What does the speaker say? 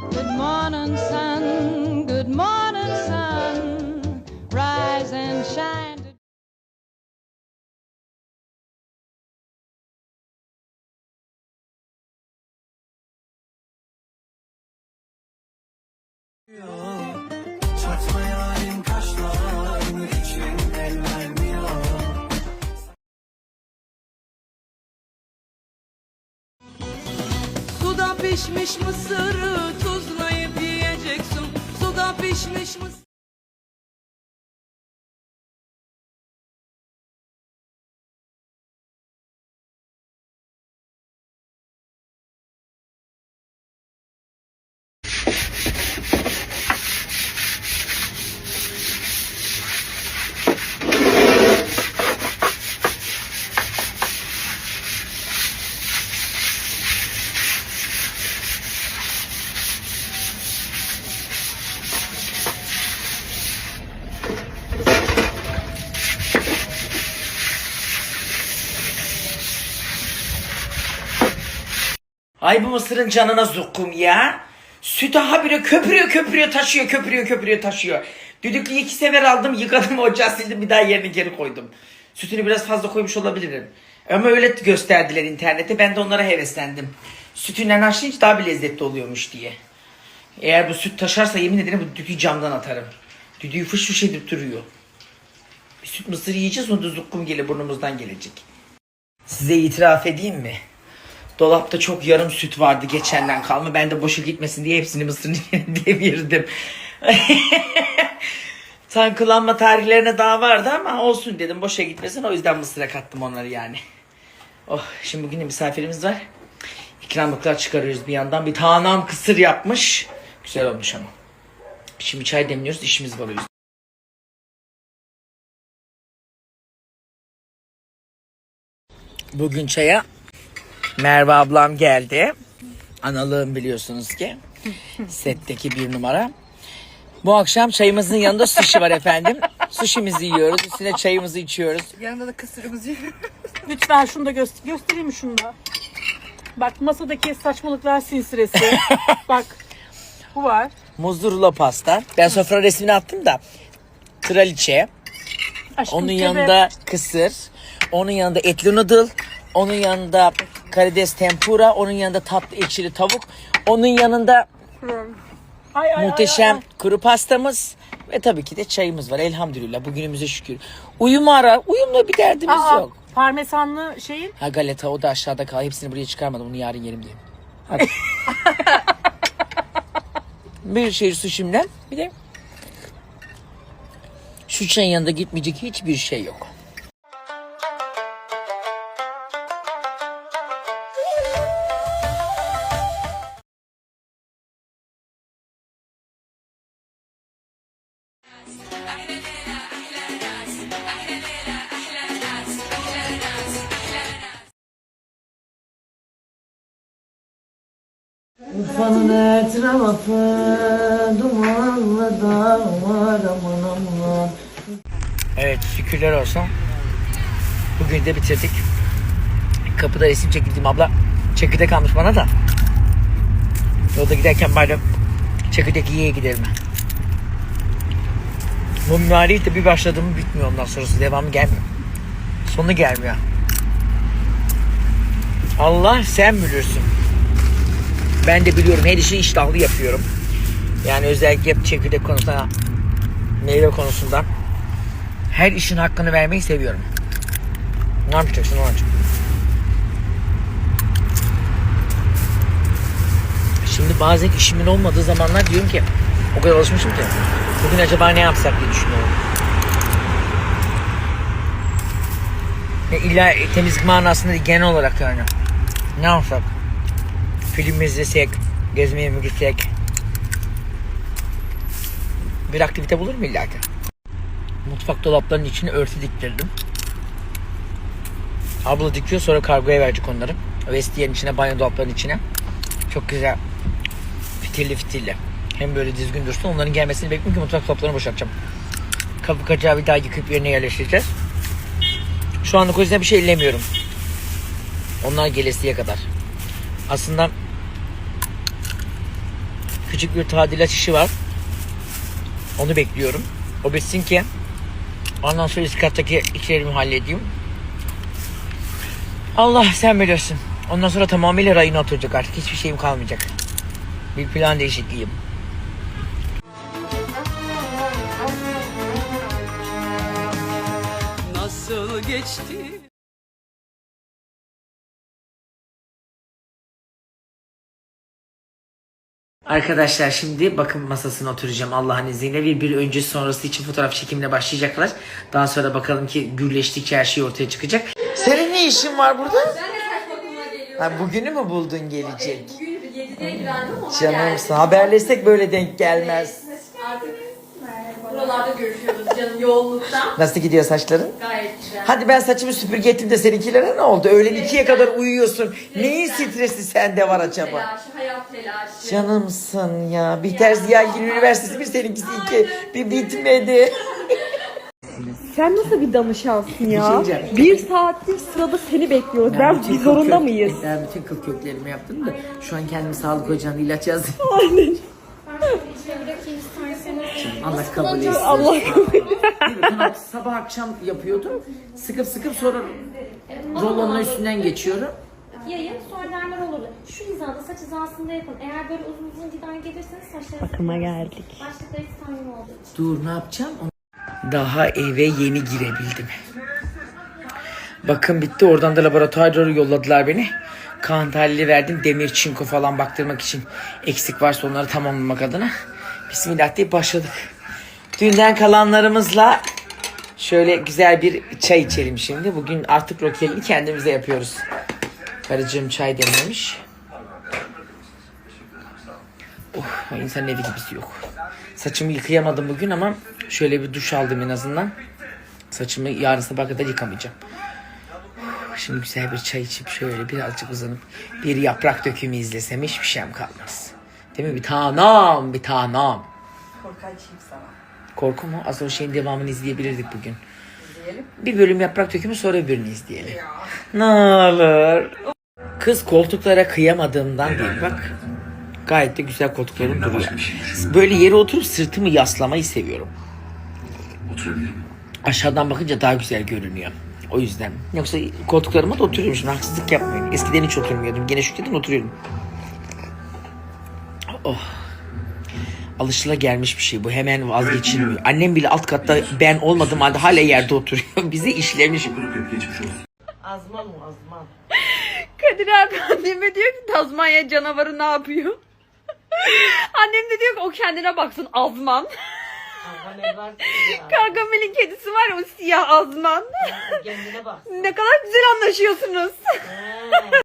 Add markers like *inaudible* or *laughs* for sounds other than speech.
Good morning, sun. Good morning, sun. Rise and shine. Suda pişmiş mısırı Ay bu mısırın canına zukkum ya. Sütü habire köpürüyor köpürüyor taşıyor köpürüyor köpürüyor taşıyor. Düdüklüyü iki sefer aldım yıkadım *laughs* ocağı sildim bir daha yerine geri koydum. Sütünü biraz fazla koymuş olabilirim. Ama öyle gösterdiler internette ben de onlara heveslendim. Sütünden haşlayınca daha bir lezzetli oluyormuş diye. Eğer bu süt taşarsa yemin ederim bu düdüğü camdan atarım. Düdüğü fış fış edip duruyor. Bir süt mısır yiyeceğiz sonra da zukkum gelir burnumuzdan gelecek. Size itiraf edeyim mi? Dolapta çok yarım süt vardı geçenden kalma. Ben de boşa gitmesin diye hepsini mısırın *laughs* içine devirdim. *laughs* Tankılanma tarihlerine daha vardı ama olsun dedim boşa gitmesin. O yüzden mısıra kattım onları yani. Oh şimdi bugün de misafirimiz var. İkramlıklar çıkarıyoruz bir yandan. Bir tanam kısır yapmış. Güzel olmuş ama. Şimdi çay demliyoruz işimiz var o yüzden. Bugün çaya Merve ablam geldi. Analığım biliyorsunuz ki. Setteki bir numara. Bu akşam çayımızın yanında sushi var efendim. Sushi'mizi yiyoruz. Üstüne çayımızı içiyoruz. Yanında da kısırımızı Lütfen şunu da göster göstereyim mi şunu da? Bak masadaki saçmalıklar silsilesi. *laughs* Bak bu var. Muzlu rulo pasta. Ben sofra resmini attım da. Kraliçe. Aşkım Onun kebap. yanında kısır. Onun yanında etli noodle. Onun yanında karides tempura. Onun yanında tatlı ekşili tavuk. Onun yanında Ay, ay, ay, muhteşem ay. kuru pastamız. Ve tabii ki de çayımız var elhamdülillah. Bugünümüze şükür. Uyum ara. Uyumla bir derdimiz Aa, yok. Parmesanlı şeyin Ha galeta o da aşağıda kal. Hepsini buraya çıkarmadım. Onu yarın yerim diye. Hadi. *laughs* bir şey sushi'mden bir de şu çayın yanında gitmeyecek hiçbir şey yok. Urfa'nın her tarafı dumanlı dağlar aman aman. Evet şükürler olsun. Bugün de bitirdik. Kapıda resim çekildim abla. Çekirdek almış bana da. Yolda giderken bari çekirdek yiye gidelim. Bu mimari de bir başladı bitmiyor ondan sonrası. Devamı gelmiyor. Sonu gelmiyor. Allah sen bilirsin. Ben de biliyorum her işi iştahlı yapıyorum. Yani özellikle çekirdek konusunda, meyve konusunda her işin hakkını vermeyi seviyorum. Ne yapacaksın o olacak. Şimdi bazen işimin olmadığı zamanlar diyorum ki o kadar alışmışım ki bugün acaba ne yapsak diye düşünüyorum. Ve illa temizlik manasında değil, genel olarak yani. Ne yapsak? Film izlesek, gezmeye mi gitsek? Bir aktivite bulur mu illa ki? Mutfak dolaplarının içine örtü diktirdim. Abla dikiyor sonra kargoya verecek onları. Vestiyerin içine, banyo dolaplarının içine. Çok güzel. Fitilli fitilli. Hem böyle düzgün dursun. Onların gelmesini bekliyorum ki mutfak dolaplarını boşaltacağım. Kapı kacağı bir daha yıkıp yerine yerleştireceğiz. Şu anlık o yüzden bir şey ellemiyorum. Onlar gelesiye kadar. Aslında Küçük bir tadilat işi var. Onu bekliyorum. O bitsin ki ondan sonra üst işlerimi halledeyim. Allah sen bilirsin. Ondan sonra tamamıyla rayına oturacak artık. Hiçbir şeyim kalmayacak. Bir plan değişikliğim. Nasıl geçti Arkadaşlar şimdi bakım masasına oturacağım Allah'ın izniyle. Bir bir öncesi sonrası için fotoğraf çekimine başlayacaklar. Daha sonra bakalım ki gürleştikçe her şey ortaya çıkacak. Senin ne işin var burada? Ben de saç bakımına geliyorum. Ha, bugünü mü buldun gelecek? Bugün 7'de ilgilendim ama Canımsın. Haberleşsek böyle denk gelmez. Buralarda görüşüyoruz canım yoğunluktan. Nasıl gidiyor saçların? Gayet güzel. Hadi ben saçımı süpürge ettim de seninkilere ne oldu? Öğlen ikiye kadar uyuyorsun. Neyin stresi sende var acaba? Telaşı, hayat telaşı. Canımsın ya. Bihter Ziyagil Üniversitesi bir seninkisi iki. Bir bitmedi. Sen nasıl bir danışansın Bir şey ya? Bir saattir sırada seni bekliyoruz. Ben, bir kıl zorunda kök- mıyız? Ben bütün kıl köklerimi yaptım da şu an kendimi sağlık ocağına ilaç yazdım. Allah kabul etsin. Allah kabul Ben sabah akşam yapıyordum. Sıkıp sıkıp sonra rolonun üstünden geçiyorum. Yayın sonra derler olur. Şu hizada saç hizasında yapın. Eğer böyle uzun uzun giden gelirseniz saçlarınız Bakıma geldik. başlıkları samimi olduğu için. Dur ne yapacağım? Daha eve yeni girebildim. Bakın bitti. Oradan da laboratuvara yolladılar beni. Kan tahlili verdim. Demir, çinko falan baktırmak için eksik varsa onları tamamlamak adına. Bismillah deyip başladık. Dünden kalanlarımızla şöyle güzel bir çay içelim şimdi. Bugün artık rokelini kendimize yapıyoruz. Karıcığım çay demlemiş. Oh, insanın evi gibisi yok. Saçımı yıkayamadım bugün ama şöyle bir duş aldım en azından. Saçımı yarın sabah kadar yıkamayacağım. Şimdi güzel bir çay içip şöyle birazcık uzanıp bir yaprak dökümü izlesem hiçbir şeyim kalmaz. Değil mi? Bir tanem, bir tanem. Korku mu? Az o şeyin devamını izleyebilirdik bugün. Bir bölüm yaprak dökümü sonra bir bölümünü izleyelim. Ne olur. Kız koltuklara kıyamadığımdan değil bak. Gayet de güzel koltuklarım duruyor. Böyle yere oturup sırtımı yaslamayı seviyorum. Aşağıdan bakınca daha güzel görünüyor. O yüzden. Yoksa koltuklarıma da oturuyorum şimdi haksızlık yapmayın. Eskiden hiç oturmuyordum. Gene şükredin oturuyorum. Oh. Alışıla gelmiş bir şey bu. Hemen vazgeçilmiyor. Annem bile alt katta ben olmadığım halde hala yerde oturuyor. *laughs* Bize işlemiş. Azman mı azman? *laughs* Kadir abi anneme diyor ki Tazmanya canavarı ne yapıyor? *laughs* Annem de diyor ki o kendine baksın azman. Gargamel'in kedisi var ya o siyah azman. Kendine bak. ne kadar güzel anlaşıyorsunuz.